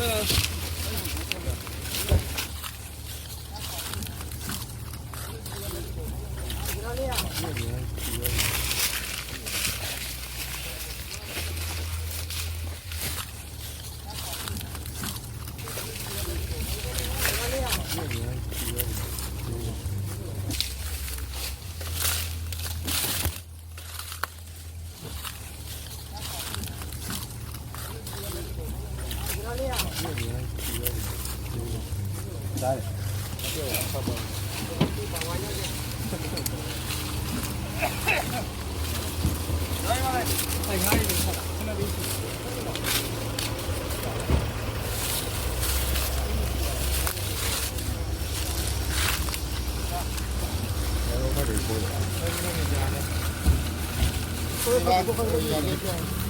Gracias。来，再往上面。来嘛，再开一点，现在没事。开始播了，开始那个啥了。开始播了，开始那个啥了。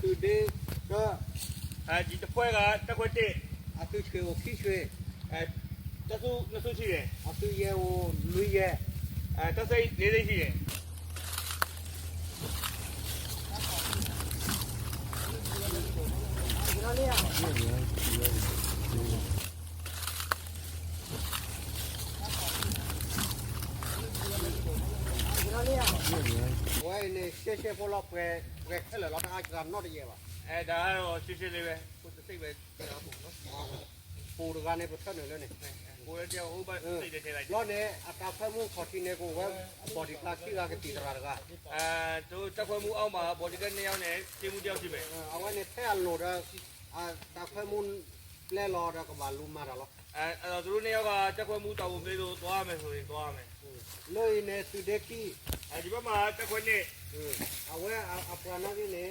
သူဒေတော့အဲဒီတစ်ဖွဲကတစ်ခွက်တစ်အသူချေကိုခိရွှေအဲတဆုနှစ်ဆုရှိတယ်အသူရဲကိုလူရဲအဲတဆိတ်လေးသိန်းရှိတယ်ဝို နေရှေ့ရှေ့ပေါ်တော့ပဲပဲခက်လာတော့အားကတော့ရဲပါအဲဒါကတော့ရှင်းရှင်းလေးပဲကိုတဆိတ်ပဲကျွန်တော်ပုံနော်ပူရကနေပတ်တယ်လေနေကိုလည်းကြောက်ဟိုဘက်စိတ်လေးထည့်လိုက်လောနေအတာဖမှုခေါ်တင်နေကိုဝဲဘော်ဒီကလာခိကကတီတရာကအဲတို့တက်ခွဲမှုအောက်မှာဘော်ဒီကနှစ်ယောက်နဲ့ကျင်းမှုတစ်ယောက်ရှိမယ်အဝဲနေထဲလို့တော့အတာဖမှုလဲလောတော့ကဘာလူမာတော့အဲအဲ့တော့သူတို့နှစ်ယောက်ကတက်ခွဲမှုတောက်ဖို့ပြေလို့သွားမယ်ဆိုရင်သွားမယ်လို့နေသူဒက်ကီ అది మా అత్త కొన్ని అవే ఆ ప్రణాళిని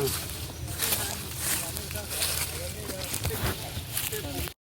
응.